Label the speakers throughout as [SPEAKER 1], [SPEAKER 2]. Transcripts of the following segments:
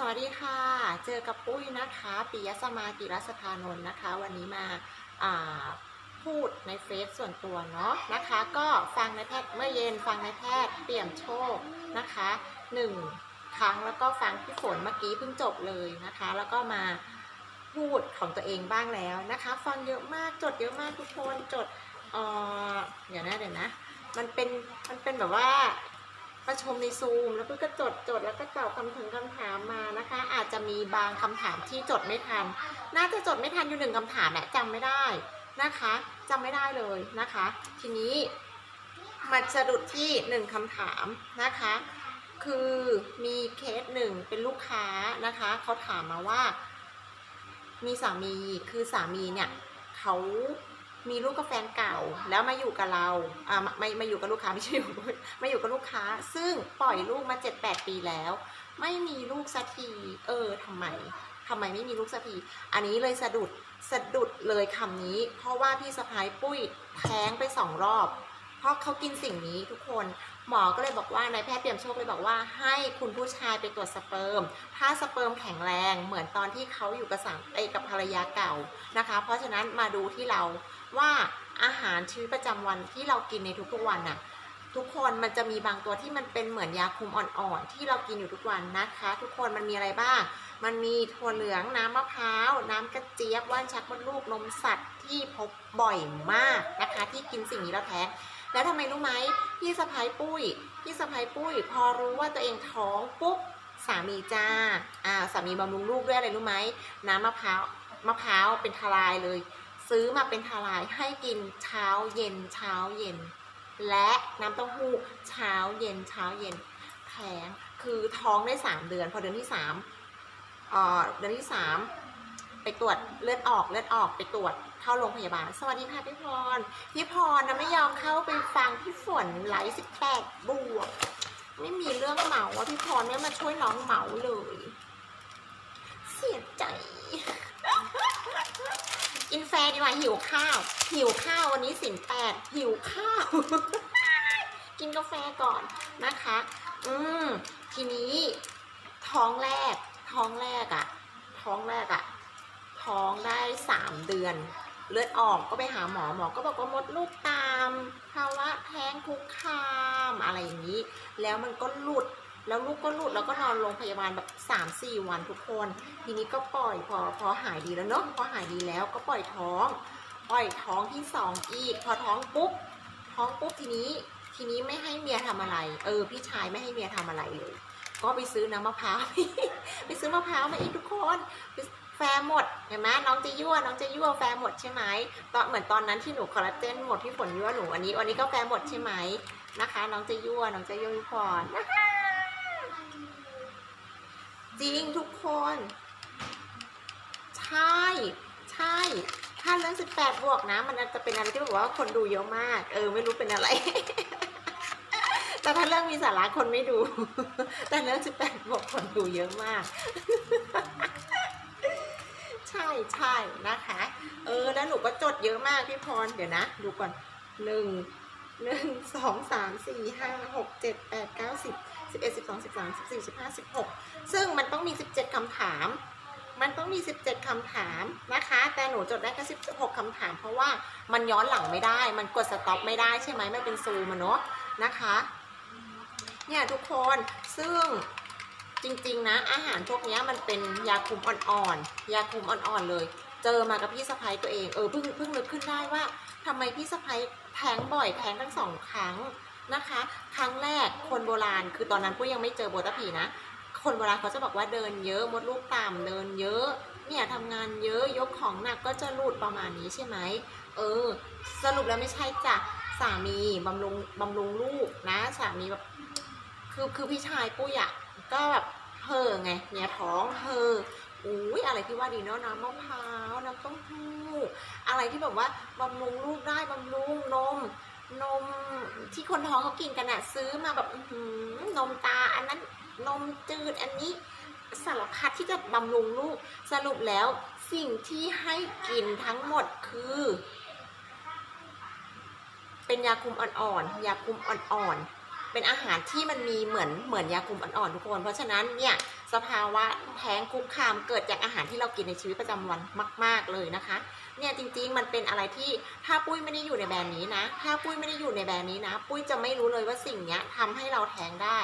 [SPEAKER 1] สวัสดีค่ะ เจอกับปุ้ยนะคะปิยสมากิรัสธานนท์นะคะ วันนี้มาาพูดในเฟซส่วนตัวเนาะนะคะ ก็ฟังในแพทย์เมื่อเย็นฟังในแพทย์เปี่ยมโชคนะคะหนึ่งครั้งแล้วก็ฟังพี่ฝนเมื่อกี้เพิ่งจบเลยนะคะ แล้วก็มาพูดของตัวเองบ้างแล้วนะคะ ฟังเยอะมากจดเยอะมากทุกคนจดเอ่อเดี๋ยวนะเดี๋ยวนะ มันเป็นมันเป็นแบบว่า ประชมในซูม แล้วก็จดจดแล้วก็ตอบคำถึงคำถามมานะคะ อาจจะมีบางคำถามที่จดไม่ทัน น่าจะจดไม่ทันอยู่หนึ่งคำถามแหละจำไม่ได้นะคะจำไม่ได้เลยนะคะ ทีนี้มันสะดุดที่หนึ่งคำถามนะคะ คือมีเคสหนึ่งเป็นลูกค้านะคะเขาถามมาว่า มีสามีคือสามีเนี่ยเขา มีลูกกับแฟนเก่าแล้วมาอยู่กับเราอ่าไม่มาอยู่กับลูกค้าไม่ใช่อยู่มาอยู่กับลูกค้า ซึ่งปล่อยลูกมา7-8ปีแล้ว ไม่มีลูกสักทีเออทำไมทำไมไม่มีลูกสักทีอันนี้เลยสะดุดสะดุดเลยคำนี้ เพราะว่าพี่สะพ้ายปุ้ยแท้งไปสองรอบ เพราะเขากินสิ่งนี้ทุกคนหมอก็เลยบอกว่านายแพทย์เปี่ยมโชคเลยบอกว่าให้คุณผู้ชายไปตรวจสเปิร์ม ถ้าสเปิร์มแข็งแรงเหมือนตอนที่เขาอยู่กับสามเอกับภรรยาเก่านะคะ เพราะฉะนั้นมาดูที่เรา ว่าอาหารชีวิตประจำวันที่เรากินในทุกๆวันน่ะทุกคนมันจะมีบางตัวที่มันเป็นเหมือนยาคุมอ่อนๆที่เรากินอยู่ทุกวันนะคะ ทุกคนมันมีอะไรบ้าง มันมีถั่วเหลืองน้ำมะพร้าว น้ำกระเจี๊ยบว่านชักมดลูกนมสัตว์ที่พบบ่อยมากนะคะ ที่กินสิ่งนี้แล้วแท้แล้วทำไมรู้ไหมพี่สะพ้ายปุ้ยพี่สะพ้ายปุ้ย พอรู้ว่าตัวเองท้องปุ๊บสามีจ้าอ่าสามีบำรุงลูกด้วยอะไรรู้ไหมน้ำมะพร้าวมะพร้าวเป็นทลายเลย ซื้อมาเป็นทลายให้กินเช้าเย็นเช้าเย็น และน้ำเต้าหู้เช้าเย็นเช้าเย็นแท้งคือท้องได้สามเดือน พอเดือนที่สามเอ่อเดือนที่สามไปตรวจเลือดออกเลือดออกไปตรวจเข้าโรงพยาบาล สวัสดีค่ะพี่พรพี่พรนะไม่ยอมเข้าไปฟังพี่ฝนไลฟ์สิบแปดบวกไม่มีเรื่องเหมาว่าพี่พรไม่มาช่วยน้องเหมาเลย เสียใจ กินแฟดีกว่าหิวข้าว หิวข้าววันนี้สินแปดหิวข้าว กินกาแฟก่อนนะคะ อืมทีนี้ท้องแรก ท้องแรกอะท้องแรกอะท้องได้สามเดือน เลือดออกก็ไปหาหมอหมอก็บอกว่ามดลูกตามภาวะแท้งคุกคามอะไรอย่างนี้ แล้วมันก็หลุด แล้วลูกก็หลุดแล้วก็นอนโรงพยาบาลแบบสามสี่วันทุกคน ทีนี้ก็ปล่อยพอพอหายดีแล้วเนาะพอหายดีแล้วก็ปล่อยท้อง ปล่อยท้องที่สองอีก พอท้องปุ๊บท้องปุ๊บทีนี้ทีนี้ไม่ให้เมียทำอะไร เออ พี่ชายไม่ให้เมียทำอะไรเลย ก็ไปซื้อน้ำมะพร้าวไปซื้อมะพร้าวมาอีกทุกคนแฟหมดเห็นไหมน้องจะยั่วน้องจะยั่วแฟหมดใช่ไหมตอนเหมือนตอนนั้นที่หนูคอลลาเจนหมดที่ฝนยั่วหนูอันนี้วันนี้ก็แฟหมดใช่ไหมนะคะ น้องจะยั่วน้องจะยั่วพี่พร จริงทุกคน ใช่ ใช่ ถ้าเรื่อง18บวกนะ มันจะเป็นอะไรที่แบบว่าคนดูเยอะมาก เออ ไม่รู้เป็นอะไร แต่ถ้าเรื่องมีสาระคนไม่ดู แต่เรื่อง18บวกคนดูเยอะมาก ใช่ใช่นะคะ เออ แล้วหนูก็จดเยอะมากพี่พร เดี๋ยวนะ ดูก่อนหนึ่งหนึ่งสองสามสี่ห้าหกเจ็ดแปดเก้าสิบ สิบเอ็ดสิบสองสิบสามสิบสี่สิบห้าสิบหกซึ่งมันต้องมีสิบเจ็ดคำถาม มันต้องมี 17คำถามนะคะ แต่หนูจดได้แค่16คำถาม เพราะว่ามันย้อนหลังไม่ได้ มันกดสต็อปไม่ได้ใช่ไหมไม่เป็นซูมอะเนาะนะคะ เนี่ยทุกคน ซึ่งจริงๆนะ อาหารพวกนี้มันเป็นยาคุมอ่อนๆ ยาคุมอ่อนๆเลย เจอมากับพี่สะพ้ยตัวเอง เออเพิ่งเพิ่งนึกขึ้นได้ว่าทำไมพี่สะพ้ยแท้งบ่อยแท้งทั้งสองครั้ง นะคะ ครั้งแรกคนโบราณ คือตอนนั้นปุ้ยยังไม่เจอโบตาผีนะ คนโบราณเขาจะบอกว่าเดินเยอะมดลูกต่ำเดินเยอะเนี่ยทำงานเยอะยกของหนักก็จะหลุดประมาณนี้ใช่ไหมเออ สรุปแล้วไม่ใช่จ้ะสามีบำรุงบำรุงลูกนะสามีแบบคือคือพี่ชายปุ้ยอะก็แบบเห่อไงเนี่ยท้องเห่ออุ้ยอะไรที่ว่าดีเนาะน้ำมะพร้าวน้ำต้าหู้อะไรที่แบบว่าบำรุงลูกได้บำรุงนม นมที่คนท้องเขากินกันอะซื้อมาแบบอื้อหือนมตาอันนั้นนมจืดอันนี้สารพัดที่จะบำรุงลูกสรุปแล้วสิ่งที่ให้กินทั้งหมดคือ เป็นยาคุมอ่อนๆยาคุมอ่อนๆเป็นอาหารที่มันมีเหมือนเหมือนยาคุมอ่อนๆทุกคน เพราะฉะนั้นเนี่ยสภาวะแท้งคุกคามเกิดจากอาหารที่เรากินในชีวิตประจำวันมาก ๆเลยนะคะ เนี่ยจริง ๆ มันเป็นอะไรที่ถ้าปุ้ยไม่ได้อยู่ในแบรนด์นี้นะ ถ้าปุ้ยไม่ได้อยู่ในแบรนด์นี้นะ ปุ้ยจะไม่รู้เลยว่าสิ่งเนี้ยทำให้เราแท้งได้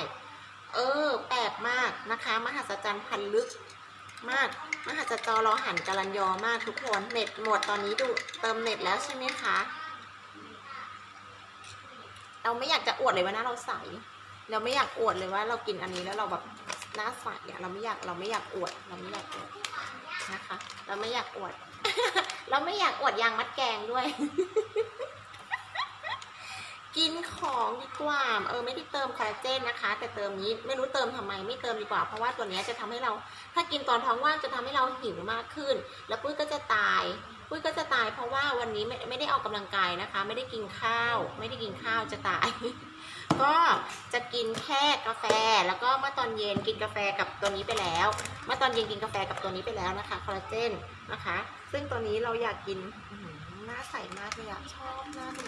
[SPEAKER 1] เออ แปลกมากนะคะ มหัศจรรย์พันลึกมาก มหัศจรรย์รอหันกาลันยอมากทุกคนเน็ตหมดตอนนี้ดูเติมเน็ตแล้วใช่ไหมคะ เราไม่อยากจะอวดเลยว่าหน้าเราใส เราไม่อยากอวดเลยว่าเรากินอันนี้แล้วเราแบบหน้าใสอะเราไม่อยากเราไม่อยากอวด เราไม่อยากอวดนะคะ เราไม่อยากอวด เราไม่อยากอดยางมัดแกงด้วย กินของดีกว่า เออไม่ได้เติมคอลลาเจนนะคะ แต่เติมนี้ไม่รู้เติมทำไมไม่เติมดีกว่า เพราะว่าตัวนี้จะทำให้เรา ถ้ากินตอนท้องว่างจะทำให้เราหิวมากขึ้น แล้วปุ้ยก็จะตายปุ้ยก็จะตายเพราะว่าวันนี้ไม่ไม่ได้ออกกำลังกายนะคะ ไม่ได้กินข้าว ไม่ได้กินข้าวจะตาย ก็จะกินแค่กาแฟ แล้วก็เมื่อตอนเย็นกินกาแฟกับตัวนี้ไปแล้ว เมื่อตอนเย็นกินกาแฟกับตัวนี้ไปแล้วนะคะคอลลาเจนนะคะ ซึ่งตัวนี้เราอยากกินหน้าใสมากเลยอะชอบหน้าหนู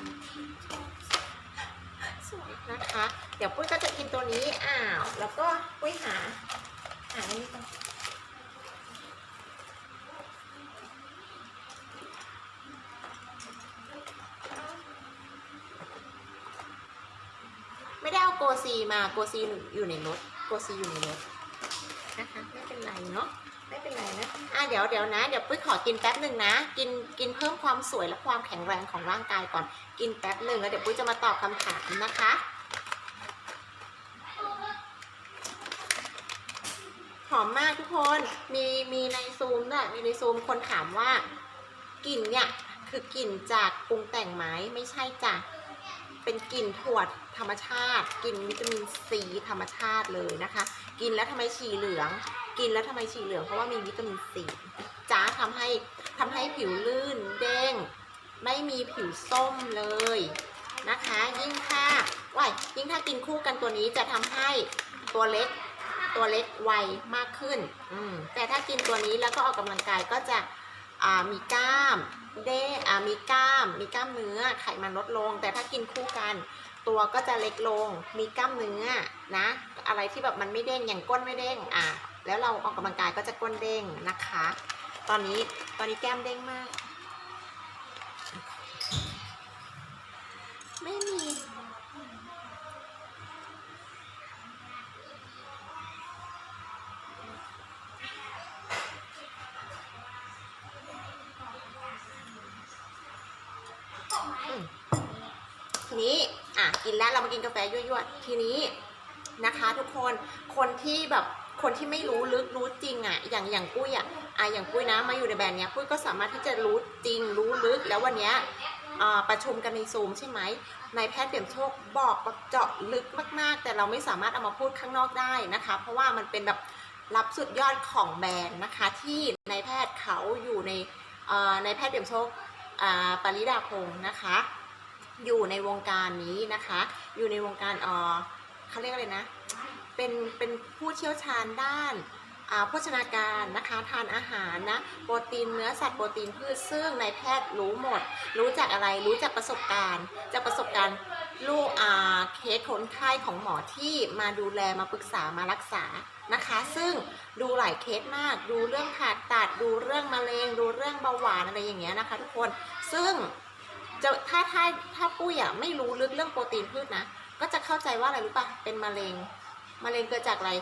[SPEAKER 1] ชอบสวยนะคะ เดี๋ยวปุ้ยก็จะกินตัวนี้อ้าว แล้วก็ปุ้ยหาหาอันนี้ก่อนไม่ได้เอาโกซี มาโกซีอยู่ในรถโกซีอยู่ในรถนะคะไม่เป็นไรเนาะไม่เป็นไรนะอะเดี๋ยวเดี๋ยวนะ เดี๋ยวปุ้ยขอกินแป๊บหนึ่งนะ กินกินเพิ่มความสวยและความแข็งแรงของร่างกายก่อน กินแป๊บหนึ่งแล้วเดี๋ยวปุ้ยจะมาตอบคำถามนะคะหอมมากทุกคน มีมีในซูมด้วยมีในซูมคนถามว่ากลิ่นเนี่ยคือกลิ่นจากปรุงแต่งไหมไม่ใช่จ้ะ เป็นกลิ่นถั่วธรรมชาติกลิ่นวิตามินซีธรรมชาติเลยนะคะ กินแล้วทำไมฉี่เหลือง กินแล้วทำไมฉี่เหลืองเพราะว่ามีวิตามินซีจ้าทำให้ทำให้ผิวลื่นเด้ง ไม่มีผิวส้มเลยนะคะ ยิ่งถ้าว้ายยิ่งถ้ากินคู่กันตัวนี้จะทำให้ตัวเล็กตัวเล็กไวมากขึ้นอืแต่ถ้ากินตัวนี้แล้วก็ออกกำลังกายก็จะมีกล้าม เด้อ่ามีกล้าม มีกล้ามเนื้อไขมันลดลง แต่ถ้ากินคู่กัน ตัวก็จะเล็กลง มีกล้ามเนื้อนะ อะไรที่แบบมันไม่เด้งอย่างก้นไม่เด้งอะแล้วเราออกกำลังกายก็จะก้นเด้งนะคะ ตอนนี้ตอนนี้แก้มเด้งมาก ไม่มี นี้อะกินแล้วเรามากินกาแฟยั่วๆทีนี้นะคะ ทุกคนคนที่แบบคนที่ไม่รู้ลึกรู้จริงอะอย่างอย่างปุ้ยอะอะอย่างปุ้ยนะมาอยู่ในแบรนด์เนี้ยปุ้ยก็สามารถที่จะรู้จริงรู้ลึกแล้ววันเนี้ยประชุมกันในซูมใช่ไหมนายแพทย์เปี่ยมโชคบอกเจาะลึกมาก ๆ แต่เราไม่สามารถเอามาพูดข้างนอกได้นะคะ เพราะว่ามันเป็นแบบรับสุดยอดของแบรนด์นะคะ ที่นายแพทย์เขาอยู่ในนายแพทย์เปี่ยมโชคอ่าปริดาพงศ์นะคะ อยู่ในวงการนี้นะคะ อยู่ในวงการเออเขาเรียกอะไรนะ เป็นเป็นผู้เชี่ยวชาญด้านโภชนาการนะคะทานอาหารนะโปรตีนเนื้อสัตว์โปรตีนพืชซึ่งนายแพทย์รู้หมด รู้จากอะไรรู้จากประสบการณ์ จากประสบการณ์ลูกอาเคสคนไข้ของหมอที่มาดูแลมาปรึกษามารักษานะคะ ซึ่งดูหลายเคสมาก ดูเรื่องผ่าตัดดูเรื่องมะเร็งดูเรื่องเบาหวานอะไรอย่างเงี้ยนะคะ ทุกคนซึ่ง จะถ้าถ้าถ้าปุ้ยอะไม่รู้ลึกเรื่องโปรตีนพืชนะ ก็จะเข้าใจว่าอะไรรู้ป่ะเป็นมะเร็งมะเร็งเกิดจากอะไร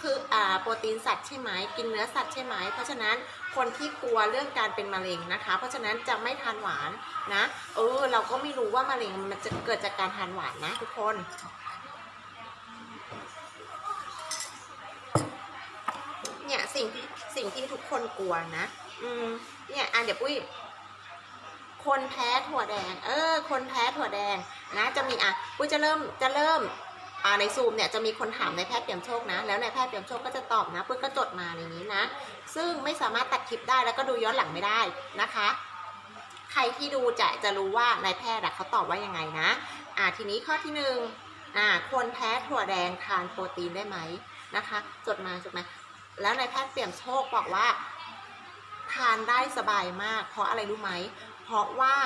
[SPEAKER 1] คืออ่าโปรตีนสัตว์ใช่ไหมกินเนื้อสัตว์ใช่ไหมเพราะฉะนั้นคนที่กลัวเรื่องการเป็นมะเร็งนะคะ เพราะฉะนั้นจะไม่ทานหวานนะเออเราก็ไม่รู้ว่ามะเร็งมันจะเกิดจากการทานหวานนะทุกคนเนี่ยสิ่งที่สิ่งที่ทุกคนกลัวนะ อืมเนี่ยอะเดี๋ยวปุ้ย คนแพ้ถั่วแดง เออ คนแพ้ถั่วแดงนะจะมีอะปุ้ยจะเริ่มจะเริ่มอ่าในซูมเนี่ยจะมีคนถามในแพทย์เปี่ยมโชคนะ แล้วในแพทย์เปี่ยมโชคก็จะตอบนะปุ้ยก็จดมาในนี้นะ ซึ่งไม่สามารถตัดคลิปได้แล้วก็ดูย้อนหลังไม่ได้นะคะ ใครที่ดูจะจะรู้ว่านายแพทย์เขาตอบว่ายังไงนะ อ่าทีนี้ข้อที่หนึ่งอ่าคนแพ้ถั่วแดงทานโปรตีนได้ไหมนะคะ จดมาจดมาแล้วนายแพทย์เปี่ยมโชคบอกว่า ทานได้สบายมาก เพราะอะไรรู้ไหม เพราะว่า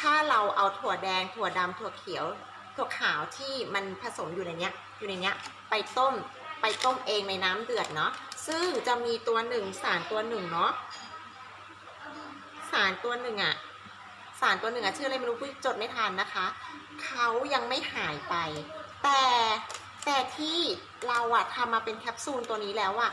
[SPEAKER 1] ถ้าเราเอาถั่วแดง ถั่วดำถั่วเขียว ถั่วขาวที่มันผสมอยู่ในเนี้ยอยู่ในเนี้ยไปต้มไปต้มเองในน้ำเดือดเนาะซึ่งจะมีตัวหนึ่งสารตัวหนึ่งเนาะสารตัวหนึ่งอะสารตัวหนึ่งอะชื่ออะไรไม่รู้ปุ้ยจดไม่ทันนะคะเขายังไม่หายไป แต่แต่ที่เราอะทำมาเป็นแคปซูลตัวนี้แล้วอะ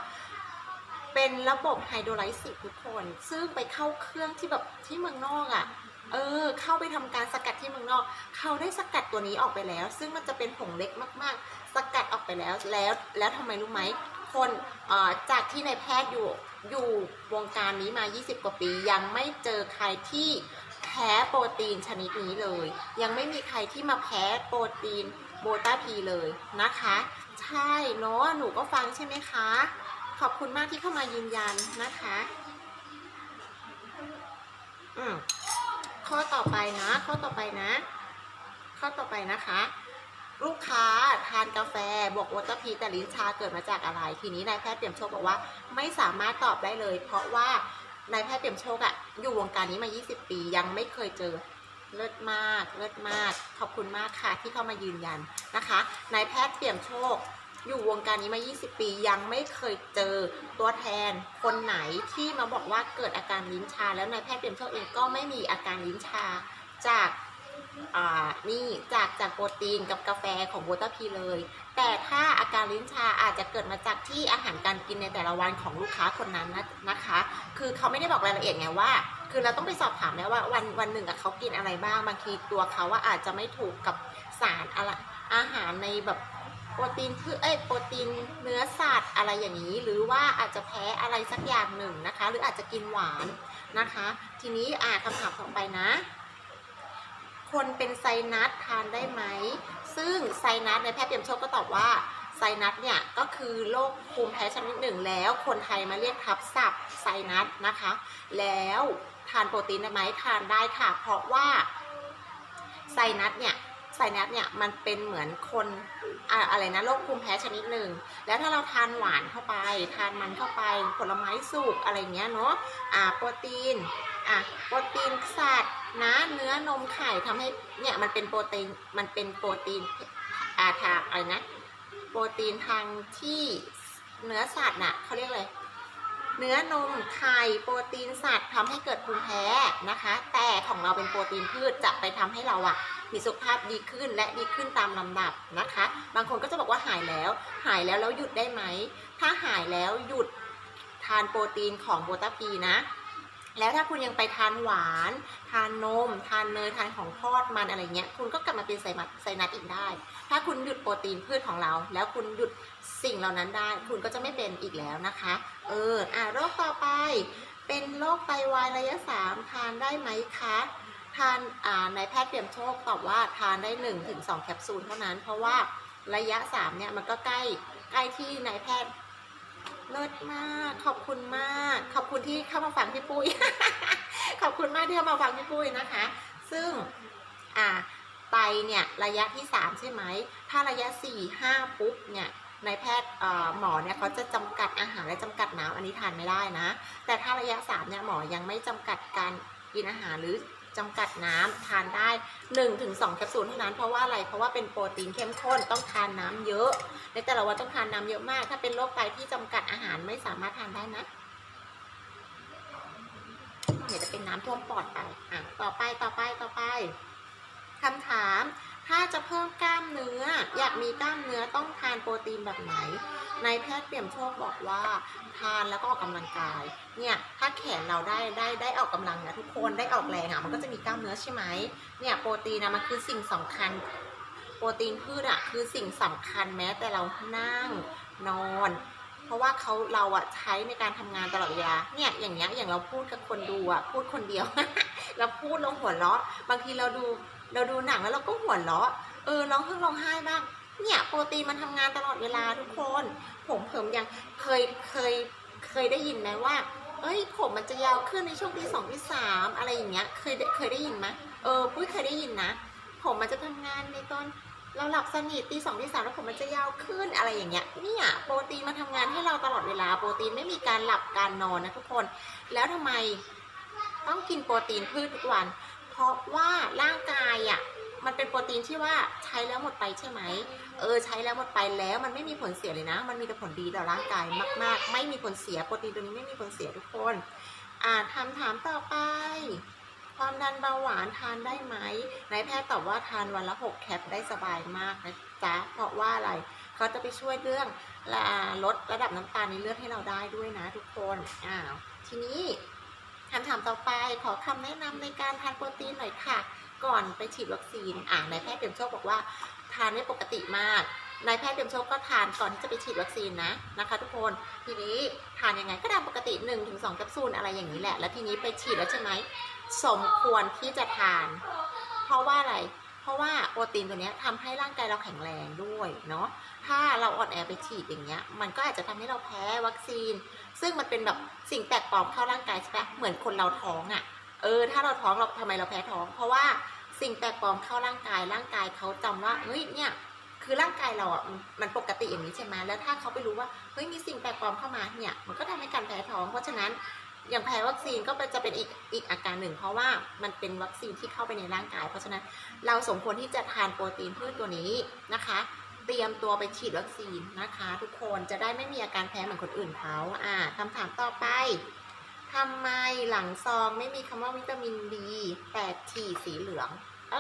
[SPEAKER 1] เป็นระบบไฮโดรไลซิสทุกคน ซึ่งไปเข้าเครื่องที่แบบที่เมืองนอกอะเออ เข้าไปทำการสกัดที่เมืองนอก เขาได้สกัดตัวนี้ออกไปแล้ว ซึ่งมันจะเป็นผงเล็กมาก ๆ สกัดออกไปแล้ว แล้ว แล้วทำไมรู้ไหม คนเอ่อจากที่ในแพทย์อยู่อยู่วงการนี้มา 20 กว่าปี ยังไม่เจอใครที่แพ้โปรตีนชนิดนี้เลย ยังไม่มีใครที่มาแพ้โปรตีนโบต้าพีเลยนะคะ ใช่เนาะหนูก็ฟังใช่ไหมคะ ขอบคุณมากที่เข้ามายืนยันนะคะ อืมข้อต่อไปนะ ข้อต่อไปนะ ข้อต่อไปนะคะ ลูกค้าทานกาแฟบวกวอเตอร์พีแต่ลิ้นชาเกิดมาจากอะไร ทีนี้นายแพทย์เปี่ยมโชคบอกว่าไม่สามารถตอบได้เลย เพราะว่านายแพทย์เปี่ยมโชคอะอยู่วงการนี้มา 20 ปียังไม่เคยเจอเลิศมาก เลิศมาก ขอบคุณมากค่ะที่เข้ามายืนยันนะคะ นายแพทย์เปี่ยมโชค อยู่วงการนี้มา 20 ปียังไม่เคยเจอตัวแทนคนไหนที่มาบอกว่าเกิดอาการลิ้นชา แล้วนายแพทย์เปี่ยมโชคเองก็ไม่มีอาการลิ้นชาจากนี่จากจากโปรตีนกับกาแฟของโบต้าพีเลย แต่ถ้าอาการลิ้นชาอาจจะเกิดมาจากที่อาหารการกินในแต่ละวันของลูกค้าคนนั้นนะนะคะ คือเขาไม่ได้บอกรายละเอียดไงว่า คือเราต้องไปสอบถามนะว่าวันวันหนึ่งเขากินอะไรบ้างบางทีตัวเขาว่าอาจจะไม่ถูกกับสารอะไรอาหารในแบบ โปรตีนพืชเอ้ยโปรตีนเนื้อสัตว์อะไรอย่างนี้ หรือว่าอาจจะแพ้อะไรสักอย่างหนึ่งนะคะ หรืออาจจะกินหวานนะคะ ทีนี้อ่าคำถามต่อไปนะ คนเป็นไซนัสทานได้ไหม ซึ่งไซนัสในแพทย์เปี่ยมโชคก็ตอบว่าไซนัสเนี่ยก็คือโรคภูมิแพ้ชนิดหนึ่งแล้ว คนไทยมาเรียกทับศัพท์ไซนัสนะคะ แล้วทานโปรตีนได้ไหมทานได้ค่ะ เพราะว่าไซนัสเนี่ย ไซนัสเนี่ยมันเป็นเหมือนคนอะอะไรนะโรคภูมิแพ้ชนิดหนึ่ง แล้วถ้าเราทานหวานเข้าไป ทานมันเข้าไป ผลไม้สุกอะไรเงี้ยเนาะอ่าโปรตีนอะโปรตีนสัตว์นะเนื้อนมไข่ทำให้เนี่ยมันเป็นโปรตีนมันเป็นโปรตีนอาทางอะไรนะ โปรตีนทางที่เนื้อสัตว์น่ะเขาเรียกอะไรเนื้อนมไข่โปรตีนสัตว์ทำให้เกิดภูมิแพ้นะคะ แต่ของเราเป็นโปรตีนพืชจะไปทำให้เราอะ มีสุขภาพดีขึ้นและดีขึ้นตามลำดับนะคะ บางคนก็จะบอกว่าหายแล้ว หายแล้วแล้วหยุดได้ไหม ถ้าหายแล้วหยุดทานโปรตีนของโบตาพีนะ แล้วถ้าคุณยังไปทานหวาน ทานนม ทานเนย ทานของทอดมันอะไรเงี้ย คุณก็กลับมาเป็นไซมัสไซนัสอีกได้ ถ้าคุณหยุดโปรตีนพืชของเรา แล้วคุณหยุดสิ่งเหล่านั้นได้ คุณก็จะไม่เป็นอีกแล้วนะคะ เออ อะโรคต่อไป เป็นโรคไตวายระยะสามทานได้ไหมคะ ทานอ่านายแพทย์เปี่ยมโชคตอบว่าทานได้1นถึงสแคปซูลเท่านั้น เพราะว่าระยะสามเนี่ย มันก็ใกล้ใกล้ที่นายแพทย์เลิศมาก ขอบคุณมาก ขอบคุณที่เข้ามาฟังพี่ปุ้ย ขอบคุณมากที่เข้ามาฟังพี่ปุ้ยนะคะ ซึ่งอ่าไตเนี่ยระยะที่ 3 ใช่ไหม ถ้าระยะ 4 5 ปุ๊บเนี่ยนายแพทย์หมอเนี่ยเขาจะจำกัดอาหารและจำกัดน้ำอันนี้ทานไม่ได้นะ แต่ถ้าระยะ3เนี่ยหมอยังไม่จำกัดการกินอาหารหรือ จำกัดน้ำทานได้ 1-2 แคปซูลเท่านั้นเพราะว่าอะไรเพราะว่าเป็นโปรตีนเข้มข้นต้องทานน้ำเยอะ ในแต่ละวันต้องทานน้ำเยอะมาก ถ้าเป็นโรคไตที่จำกัดอาหารไม่สามารถทานได้นะเดี๋ยวจะเป็นน้ำท่วมปอดไปอะต่อไปต่อไปต่อไปคำถาม ถ้าจะเพิ่มกล้ามเนื้อ อยากมีกล้ามเนื้อต้องทานโปรตีนแบบไหน นายแพทย์เปี่ยมโชคบอกว่าทานแล้วก็ออกกำลังกาย เนี่ยถ้าแขนเราได้ได้ได้ออกกำลังนะทุกคนได้ออกแรงอะมันก็จะมีกล้ามเนื้อใช่ไหมเนี่ยโปรตีนนะมันคือสิ่งสำคัญ โปรตีนพืชอะคือสิ่งสำคัญแม้แต่เรานั่งนอน เพราะว่าเขาเราอะใช้ในการทำงานตลอดเวลาเนี่ยอย่างเงี้ยอย่างเราพูดกับคนดูอะพูดคนเดียวเราพูดเราหัวเราะ บางทีเราดูเราดูหนังแล้วเราก็หัวเราะเออร้องไห้ร้องไห้บ้าง เนี่ยโปรตีนมันทำงานตลอดเวลาทุกคน ผมเผิมยังเคยเคยเคยได้ยินไหมว่า เอ้ย ผมมันจะยาวขึ้นในช่วงที่สองที่สามอะไรอย่างเงี้ยเคยเคยได้ยินไหมเออปุ้ยเคยได้ยินนะ ผมมันจะทำงานในตอนเราหลับสนิทตีสองตีสามแล้วผมมันจะยาวขึ้นอะไรอย่างเงี้ยเนี่ยโปรตีนมันทำงานให้เราตลอดเวลาโปรตีนไม่มีการหลับการนอนนะทุกคน แล้วทำไมต้องกินโปรตีนพืชทุกวัน เพราะว่าร่างกายอะ มันเป็นโปรตีนที่ว่าใช้แล้วหมดไปใช่ไหมเออใช้แล้วหมดไปแล้วมันไม่มีผลเสียเลยนะ มันมีแต่ผลดีต่อร่างกายมาก ๆ ไม่มีผลเสียโปรตีนตัวนี้ไม่มีผลเสียทุกคน อ่าคำถามต่อไปความดันเบาหวานทานได้ไหมนายแพทย์ตอบว่าทานวันละ 6 แคปได้สบายมากนะจ๊ะ เพราะว่าอะไรเขาจะไปช่วยเรื่องลลดระดับน้ำตาลในเลือดให้เราได้ด้วยนะทุกคนอ้าวทีนี้คำถามต่อไปขอคำแนะนำในการทานโปรตีนหน่อยค่ะ ก่อนไปฉีดวัคซีนอ่านายแพทย์เต็มโชคบอกว่า ทานได้ปกติมากนายแพทย์เต็มโชคก็ทานก่อนที่จะไปฉีดวัคซีนนะนะคะทุกคนทีนี้ทานยังไงก็ตามปกติ1นถึงสแคปซูลอะไรอย่างนี้แหละ แล้วทีนี้ไปฉีดแล้วใช่ไหมสมควรที่จะทาน เพราะว่าอะไรเพราะว่าโปรตีนตัวนี้ยทำให้ร่างกายเราแข็งแรงด้วยเนาะ ถ้าเราอ่อนแอไปฉีดอย่างเงี้ย มันก็อาจจะทำให้เราแพ้วัคซีน ซึ่งมันเป็นแบบสิ่งแปลกปลอมเข้าร่างกายใช่ไหมเหมือนคนเราท้องอะ่ะ เออ ถ้าเราท้องเราทำไมเราแพ้ท้อง เพราะว่าสิ่งแปลกปลอมเข้าร่างกาย ร่างกายเขาจำว่าเฮ้ยเนี่ย คือร่างกายเราอะมันปกติอย่างนี้ใช่ไหมแล้วถ้าเขาไปรู้ว่าเฮ้ยมีสิ่งแปลกปลอมเข้ามาเนี่ย มันก็ทำให้การแพ้ท้อง เพราะฉะนั้นอย่างแพ้วัคซีนก็จะเป็นอีกอีกอาการหนึ่ง เพราะว่ามันเป็นวัคซีนที่เข้าไปในร่างกาย เพราะฉะนั้นเราสมควรที่จะทานโปรตีนพืชตัวนี้นะคะ เตรียมตัวไปฉีดวัคซีนนะคะ ทุกคนจะได้ไม่มีอาการแพ้เหมือนคนอื่นเขาอ่าคำถามต่อไป ทำไมหลังซองไม่มีคำว่าวิตามินดีแต่ฉี่สีเหลือง เอ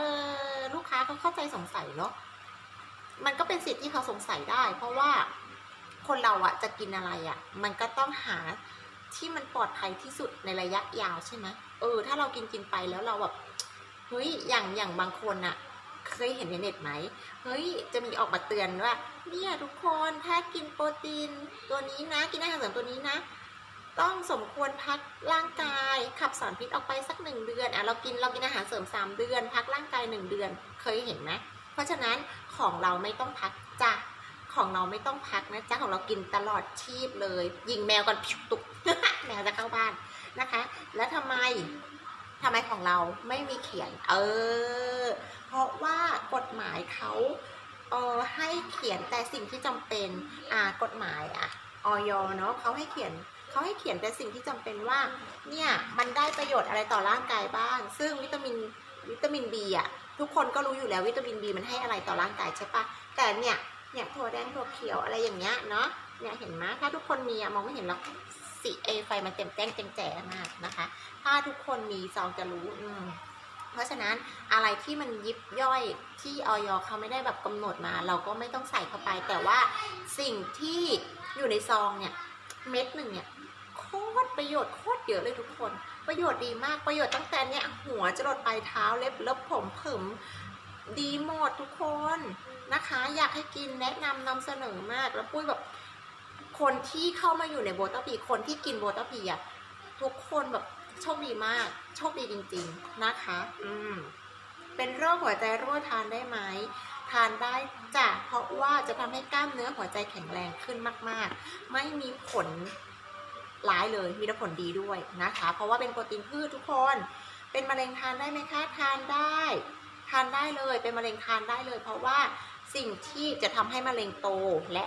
[SPEAKER 1] อลูกค้าเขาเข้าใจสงสัยเนาะมันก็เป็นสิทธิ์ที่เขาสงสัยได้ เพราะว่าคนเราอะจะกินอะไรอะมันก็ต้องหาที่มันปลอดภัยที่สุดในระยะยาวใช่ไหมเออ ถ้าเรากินกินไปแล้วเราแบบเฮ้ยอย่างอย่างบางคนอะเคยเห็นในเน็ตไหมเฮ้ย จะมีออกมาเตือนว่าเนี่ยทุกคนถ้ากินโปรตีนตัวนี้นะ กินอาหารเสริมตัวนี้นะ ต้องสมควรพักร่างกายขับสารพิษออกไปสักหนึ่งเดือนอะเรากินเรากินอาหารเสริมสามเดือน พักร่างกายหนึ่งเดือนเคยเห็นไหมเพราะฉะนั้นของเราไม่ต้องพักจ้ะของเราไม่ต้องพักนะจ๊ะของเรากินตลอดชีพเลย ยิงแมวก่อนพิวตุกแมวจะเข้าบ้านนะคะ แล้วทำไมทำไมของเราไม่มีเขียน เออ เพราะว่ากฎหมายเขาเออให้เขียนแต่สิ่งที่จำเป็นอ่ากฎหมายอะออยเนาะเขาให้เขียน เขาให้เขียนแต่สิ่งที่จำเป็นว่าเนี่ยมันได้ประโยชน์อะไรต่อร่างกายบ้าง ซึ่งวิตามินวิตามินบีอะทุกคนก็รู้อยู่แล้ววิตามินบีมันให้อะไรต่อร่างกายใช่ปะแต่เนี่ยเนี่ยถั่วแดงถั่วเขียวอะไรอย่างเงี้ยเนาะเนี่ยเห็นไหมถ้าทุกคนมีอะมองไม่เห็นหรอกสีเอไฟมันเต็มแจ้งแจ้งแจ๋มากนะคะ ถ้าทุกคนมีซองจะรู้อืมเพราะฉะนั้นอะไรที่มันยิบย่อยที่ออยเขาไม่ได้แบบกำหนดมา เราก็ไม่ต้องใส่เข้าไป แต่ว่าสิ่งที่อยู่ในซองเนี่ยเม็ดหนึ่งเนี่ย ตรประโยชน์โคตรเยอะเลยทุกคน ประโยชน์ดีมากประโยชน์ตั้งแต่เนี่ยหัวจรดปลายเท้าเล็บเล็บผมผึ่มดีหมดทุกคนนะคะ อยากให้กินแนะนำนำเสนอมากแล้วปุ้ยแบบคนที่เข้ามาอยู่ในโบตาพีคนที่กินโบตาพีอะทุกคนแบบโชคดีมากโชคดีจริง ๆนะคะ อืมเป็นโรคหัวใจรั่วทานได้ไหมทานได้จ้ะเพราะว่าจะทำให้กล้ามเนื้อหัวใจแข็งแรงขึ้นมาก ๆ ไม่มีผล ร้ายเลยมีผลดีด้วยนะคะ เพราะว่าเป็นโปรตีนพืชทุกคน เป็นมะเร็งทานได้ไหมคะทานได้ ทานได้เลยเป็นมะเร็งทานได้เลย เพราะว่าสิ่งที่จะทำให้มะเร็งโตและ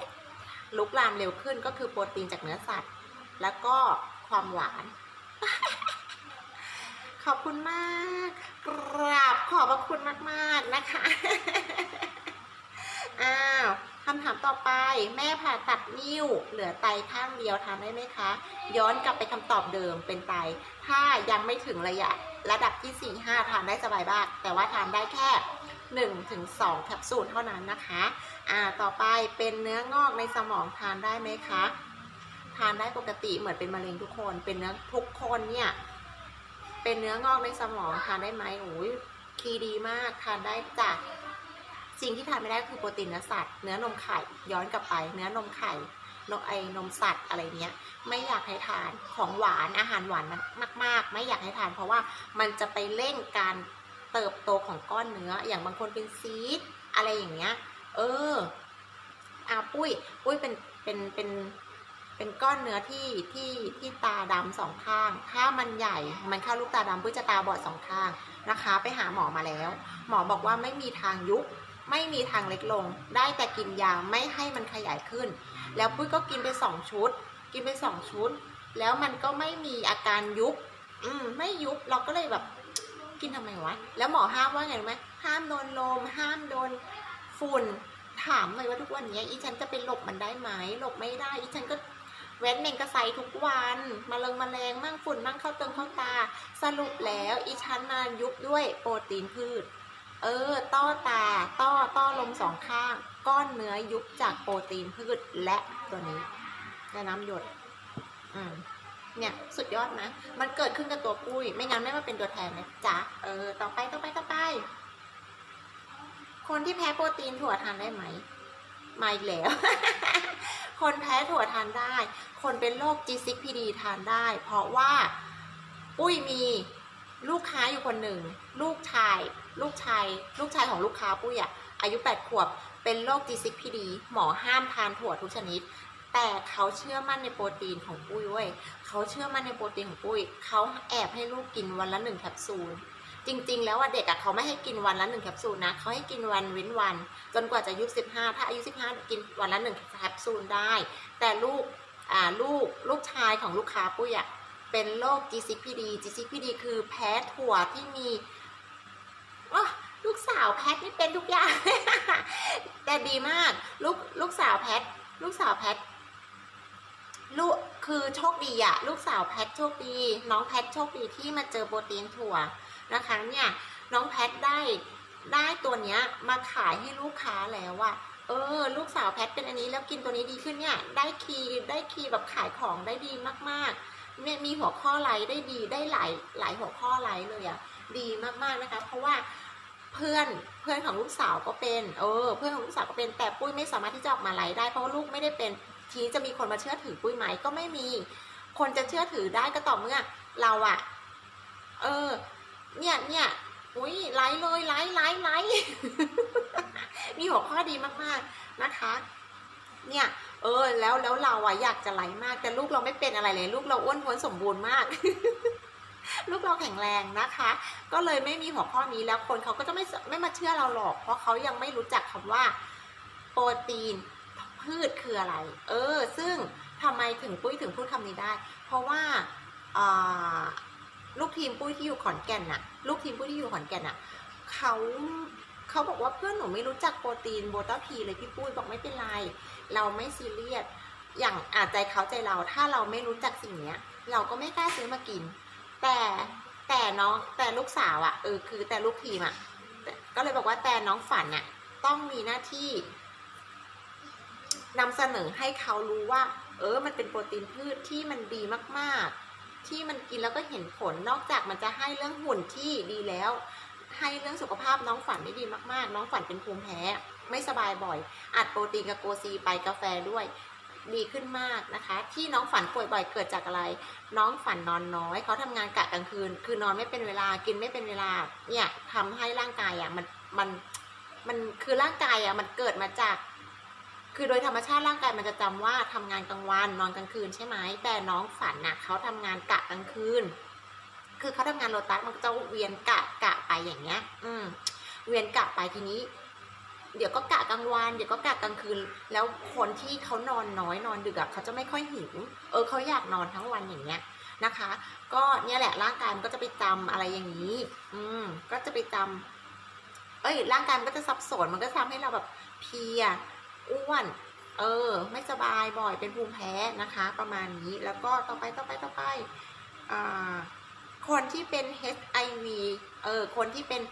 [SPEAKER 1] ลุกลามเร็วขึ้นก็คือโปรตีนจากเนื้อสัตว์ แล้วก็ความหวาน ขอบคุณมาก กราบขอบพระคุณมาก ๆ นะคะ อ้าว คำถามต่อไปแม่ผ่าตัดนิ้ว เหลือไตข้างเดียวทานได้ไหมคะ ย้อนกลับไปคำตอบเดิมเป็นไต ถ้ายังไม่ถึงระยะระดับที่ 4 5 ทานได้สบายบ้างแต่ว่าทานได้แค่1ถึง2แคปซูลเท่านั้นนะคะอ่าต่อไปเป็นเนื้องอกในสมองทานได้ไหมคะ ทานได้ปกติเหมือนเป็นมะเร็งทุกคน เป็นเนื้อทุกคนเนี่ยเป็นเนื้องอกในสมองทานได้ไหมโอ้ยคีดีมากทานได้จาก สิ่งที่ทานไม่ได้คือโปรตีนเนื้อสัตว์เนื้อนมไข่ย้อนกลับไป เนื้อนมไข่นมไอนมสัตว์อะไรเนี้ยไม่อยากให้ทานของหวานอาหารหวานมาก ๆ ไม่อยากให้ทาน เพราะว่ามันจะไปเร่งการเติบโตของก้อนเนื้ออย่างบางคนเป็นซีดอะไรอย่างเงี้ย เอออาปุ้ย ปุ้ยเป็นเป็นเป็นเป็นก้อนเนื้อที่ที่ที่ตาดำสองข้าง ถ้ามันใหญ่ มันเข้าลูกตาดำปุ้ยจะตาบอดสองข้างนะคะ ไปหาหมอมาแล้ว หมอบอกว่าไม่มีทางยุบ ไม่มีทางเล็กลง ได้แต่กินยาไม่ให้มันขยายขึ้น แล้วปุ้ยก็กินไปสองชุด กินไปสองชุด แล้วมันก็ไม่มีอาการยุบ อืม ไม่ยุบ เราก็เลยแบบกินทำไมวะ แล้วหมอห้ามว่าไงรู้ไหมห้ามโดนลม ห้ามโดนฝุ่น ถามเลยว่าทุกวันนี้อีฉันจะไปหลบมันได้ไหม หลบไม่ได้ อีฉันก็เว้นเมงกระไซทุกวันมาเริงมาแรงมั่งฝุ่นมั่งเข้าเติงเข้าตา สรุปแล้วอีฉันมายุบด้วยโปรตีนพืช เออ ต้อตา ต้อ ต้อลมสองข้าง ก้อนเนื้อยุบจากโปรตีนพืชและตัวนี้และน้ำหยด อืมเนี่ย สุดยอดนะ มันเกิดขึ้นกับตัวปุ้ย ไม่งั้นไม่มาเป็นตัวแทนนะจ๊ะ เออ ต่อไป ต่อไป ต่อไป คนที่แพ้โปรตีนถั่วทานได้ไหม ไมาอีกแล้ว คนแพ้ถั่วทานได้ คนเป็นโรค G6PD ทานได้ เพราะว่า ปุ้ยมีลูกค้าอยู่คนหนึ่ง ลูกชาย ลูกชายลูกชายของลูกค้าปุ้ยอะอายุ 8 ขวบ เป็นโรค G6PD หมอห้ามทานถั่วทุกชนิด แต่เขาเชื่อมั่นในโปรตีนของปุ้ยเว้ยเขาเชื่อมั่นในโปรตีนของปุ้ยเขาแอบให้ลูกกินวันละหนึ่งแคปซูลจริง ๆ แล้วว่าเด็กอะเขาไม่ให้กินวันละหนึ่งแคปซูลนะเขาให้กินวันเว้นวัน จนกว่าจะอายุ15 ถ้าอายุ 15 กินวันละหนึ่งแคปซูลได้ แต่ลูกอ่าลูกลูกชายของลูกค้าปุ้ยอะเป็นโรค G6PD G6PD คือแพ้ถั่วที่มี อ๋อลูกสาวแพทนี่เป็นทุกอย่าง แต่ดีมาก ลูกลูกสาวแพท ลูกสาวแพทลูกคือโชคดีอะลูกสาวแพทโชคดี น้องแพทโชคดีที่มาเจอโปรตีนถั่วนะคะเนี่ย น้องแพทได้ได้ตัวเนี้ยมาขายให้ลูกค้าแล้วอะเออ ลูกสาวแพทเป็นอันนี้แล้วกินตัวนี้ดีขึ้นเนี่ย ได้คีได้คีแบบขายของได้ดีมากๆเนี่ยมีหัวข้อไลฟ์ได้ดีได้หลายหลายหัวข้อไลฟ์เลยอะ ดีมากๆนะคะ เพราะว่าเพื่อนเพื่อนของลูกสาวก็เป็น เออ เพื่อนของลูกสาวก็เป็นแต่ปุ้ยไม่สามารถที่จะออกมาไลฟ์ได้เพราะว่าลูกไม่ได้เป็นทีจะมีคนมาเชื่อถือปุ้ยไหมก็ไม่มี คนจะเชื่อถือได้ก็ต่อเมื่อเราอะเออ เนี่ยเนี่ยอุ้ยไลฟ์เลยไลฟ์ไลฟ์ไลฟ์มีหัวข้อดีมากๆนะคะ เนี่ย เออ แล้วแล้วเราอะอยากจะไลฟ์มาก แต่ลูกเราไม่เป็นอะไรเลย ลูกเราอ้วนท้วนสมบูรณ์มาก ลูกเราแข็งแรงนะคะ ก็เลยไม่มีหัวข้อนี้แล้วคนเขาก็จะไม่ไม่มาเชื่อเราหรอก เพราะเขายังไม่รู้จักคำว่าโปรตีนพืชคืออะไร เออ ซึ่งทำไมถึงปุ้ยถึงพูดคำนี้ได้ เพราะว่าอ่าลูกทีมปุ้ยที่อยู่ขอนแก่นน่ะ ลูกทีมปุ้ยที่อยู่ขอนแก่นน่ะเขาเขาบอกว่าเพื่อนหนูไม่รู้จักโปรตีนโบต้าพีเลยพี่ปุ้ยบอกไม่เป็นไร เราไม่ซีเรียสอย่างอาจใจเขาใจเราถ้าเราไม่รู้จักสิ่งเนี้ย เราก็ไม่กล้าซื้อมากิน แต่แต่น้องแต่ลูกสาวอะ่ะเออคือแต่ลูกทีมอะ่ะก็เลยบอกว่าแต่น้องฝันน่ะต้องมีหน้าที่นำเสนอให้เขารู้ว่า เออ มันเป็นโปรตีนพืชที่มันดีมากๆ ที่มันกินแล้วก็เห็นผลนอกจากมันจะให้เรื่องหุ่นที่ดีแล้ว ให้เรื่องสุขภาพน้องฝันได้ดีมากๆ น้องฝันเป็นภูมิแพ้ ไม่สบายบ่อย อัดโปรตีนกับโกซีไปกาแฟด้วย ดีขึ้นมากนะคะ ที่น้องฝันป่วยบ่อยเกิดจากอะไร น้องฝันนอนน้อยเขาทำงานกะกลางคืน คือนอนไม่เป็นเวลากินไม่เป็นเวลาเนี่ยทำให้ร่างกายอะมันมันมันคือร่างกายอะมันเกิดมาจาก คือโดยธรรมชาติร่างกายมันจะจำว่าทำงานกลางวันนอนกลางคืนใช่ไหมแต่น้องฝันน่ะเขาทำงานกะกลางคืน คือเขาทำงานโลตัสมันก็จะเวียนกะกะไปอย่างเงี้ย อืมเวียนกะไปทีนี้ เดี๋ยวก็กะกลางวันเดี๋ยวก็กะกลางคืน แล้วคนที่เขานอนน้อยนอนดึกอะเขาจะไม่ค่อยหิวเออเขาอยากนอนทั้งวันอย่างเงี้ยนะคะ ก็เนี่ยแหละร่างกายมันก็จะไปจำอะไรอย่างนี้ อืมก็จะไปจำเอ้ย ร่างกายมันก็จะสับสนมันก็ทำให้เราแบบเพียอ้วนเออ ไม่สบายบ่อยเป็นภูมิแพ้นะคะ ประมาณนี้แล้วก็ต่อไปต่อไปต่อไปอ่าคนที่เป็น HIV เออคนที่เป็น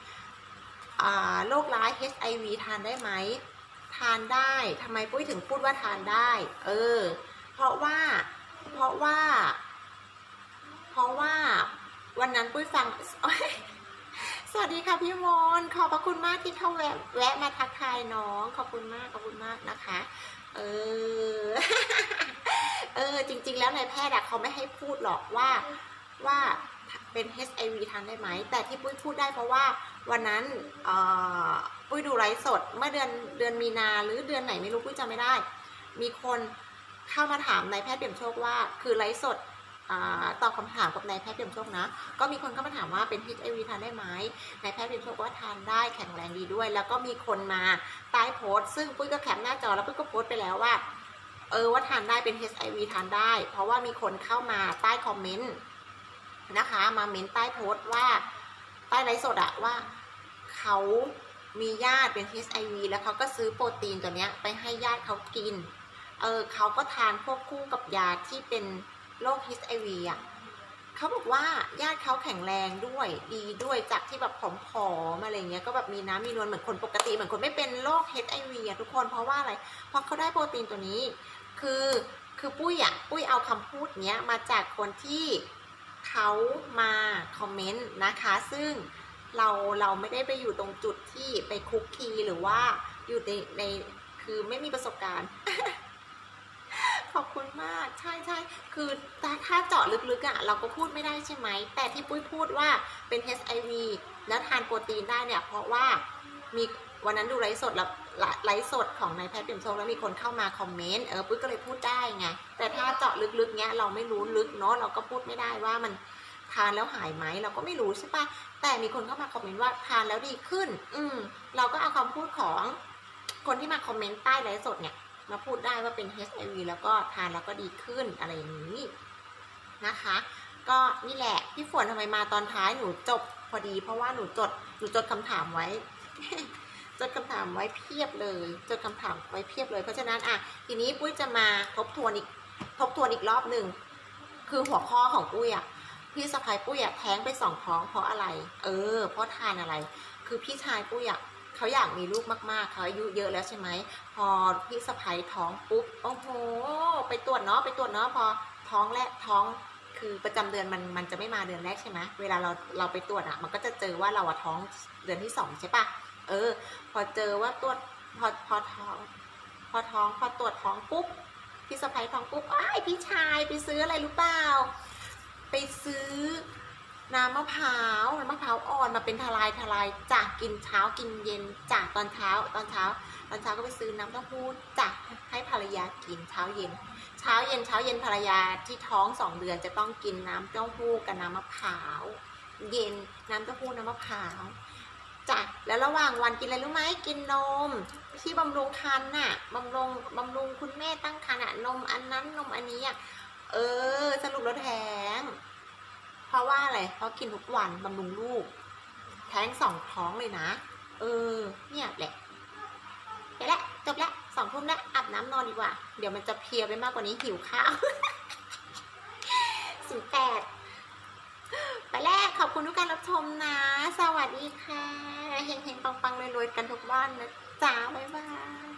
[SPEAKER 1] โรคร้าย HIV ทานได้ไหม ทานได้ทำไมปุ้ยถึงพูดว่าทานได้ เออ เพราะว่า เพราะว่า เพราะว่า วันนั้นปุ้ยฟัง สวัสดีค่ะพี่มนขอบพระคุณมากที่เข้าแวะแวะมาทักทายน้อง ขอบคุณมาก ขอบคุณมากนะคะ เออ เออ จริง ๆ แล้วนายแพทย์เขาไม่ให้พูดหรอกว่า ว่า เป็น HIV ทานได้ไหม แต่ที่ปุ้ยพูดได้เพราะว่าวันนั้นปุ้ยดูไลฟ์สดเมื่อเดือนเดือนมีนาหรือเดือนไหนไม่รู้ปุ้ยจำไม่ได้ มีคนเข้ามาถามนายแพทย์เปี่ยมโชคว่า คือไลฟ์สดอ่าตอบคำถามกับนายแพทย์เปี่ยมโชคนะ ก็มีคนเข้ามาถามว่าเป็น HIV ทานได้ไหมนายแพทย์เปี่ยมโชคว่าทานได้แข็งแรงดีด้วย แล้วก็มีคนมาใต้โพสต์ซึ่งปุ้ยก็แคปหน้าจอแล้วปุ้ยก็โพสต์ไปแล้วว่าเออว่าทานได้เป็น HIV ทานได้ เพราะว่ามีคนเข้ามาใต้คอมเมนต์ นะคะ มาเม้นใต้โพสต์ว่าใต้ไลฟ์สดอะว่าเขามีญาติเป็น HIV แล้วเขาก็ซื้อโปรตีนตัวเนี้ยไปให้ญาติเขากิน เออเขาก็ทานควบคู่กับยาที่เป็นโรค HIV อะเขาบอกว่าญาติเขาแข็งแรงด้วยดีด้วยจากที่แบบผอมๆอะไรเงี้ยก็แบบมีน้ำมีนวลเหมือนคนปกติเหมือนคนไม่เป็นโรค HIV อะทุกคนเพราะว่าอะไร เพราะเขาได้โปรตีนตัวนี้ คือคือปุ้ยอะปุ้ยเอาคำพูดเนี้ยมาจากคนที่ เขามาคอมเมนต์นะคะ ซึ่งเราเราไม่ได้ไปอยู่ตรงจุดที่ไปคุกคีหรือว่าอยู่ในในคือไม่มีประสบการณ์ ขอบคุณมากใช่ใช่คือถ้าถ้าเจาะลึกๆอะเราก็พูดไม่ได้ใช่ไหม แต่ที่ปุ้ยพูดว่าเป็น HIV แล้วทานโปรตีนได้เนี่ย เพราะว่ามีวันนั้นดูไลฟ์สดแล้ว ไลฟ์สดของนายแพทย์เปี่ยมโชคแล้วมีคนเข้ามาคอมเมนต์เออปุ้ยก็เลยพูดได้ไงแต่ถ้าเจาะลึกๆเนี้ยเราไม่รู้ลึกเนาะเราก็พูดไม่ได้ว่ามันทานแล้วหายไหมเราก็ไม่รู้ใช่ปะแต่มีคนเข้ามาคอมเมนต์ว่าทานแล้วดีขึ้น อืมเราก็เอาคำพูดของคนที่มาคอมเมนต์ใต้ไลฟ์สดเนี่ยมาพูดได้ว่าเป็น HIV แล้วก็ทานแล้วก็ดีขึ้นอะไรอย่างนี้นะคะ ก็นี่แหละพี่ฝนทำไมมาตอนท้ายหนูจบพอดี เพราะว่าหนูจดหนูจดคำถามไว้ จดคำถามไว้เพียบเลยจดคำถามไว้เพียบเลย เพราะฉะนั้นอะทีนี้ปุ้ยจะมาทบทวนอีกทบทวนอีกรอบหนึ่งคือหัวข้อของปุ้ยอะพี่สะพายปุ้ยอะแท้งไปสองท้องเพราะอะไร เออ เพราะทานอะไร คือพี่ชายปุ้ยอะเขาอยากมีลูกมากๆเขาอายุเยอะแล้วใช่ไหมพอพี่สะพ้ยท้องปุ๊บโอ้โห ไปตรวจเนาะไปตรวจเนาะพอท้องแรกท้องคือประจำเดือนมันมันจะไม่มาเดือนแรกใช่ไหมเวลาเราเราไปตรวจอะมันก็จะเจอว่าเราอะท้องเดือนที่สองใช่ปะเออ อเจอว่าตรวจพอพอท้องพอท้องพอตรวจท้องปุ๊บพี่สะพ้ยท้องปุ๊บอ้ายพี่ชายไปซื้ออะไรรู้เปล่า ไปซื้อน้ำมะพร้าวน้ำมะพร้าวอ่อนมาเป็นทลายทลายจากกินเช้ากินเย็นจากตอนเช้าตอนเช้า ตอนเช้าก็ไปซื้อน้ำเต้าหู้จากให้ภรรยากินเช้าเย็น เช้าเย็นเช้าเย็นภรรยาที่ท้องสองเดือนจะต้องกินน้ำเต้าหู้กับน้ำมะพร้าวเย็นน้ำเต้าหู้น้ำมะพร้าว จ้ะแล้วระหว่างวันกินอะไรรู้ไหมกินนม ที่บำรุงครรภ์น่ะบำรุงบำรุงคุณแม่ตั้งครรภ์อะนมอันนั้นนมอันนี้อะเออ สรุปแล้วแท้ง เพราะว่าอะไรเพราะกินทุกวันบำรุงลูก แท้งสองท้องเลยนะ เออ เนี่ยแหละไปแล้วจบแล้วสองทุ่มแล้วอาบน้ำนอนดีกว่า เดี๋ยวมันจะเพลียไปมากกว่านี้หิวข้าวสิบแปด ไปแล้วขอบคุณทุกการรับชมนะ สวัสดีค่ะเฮงๆปังๆรวยๆกันทุกบ้านนะจ้าบ๊ายบาย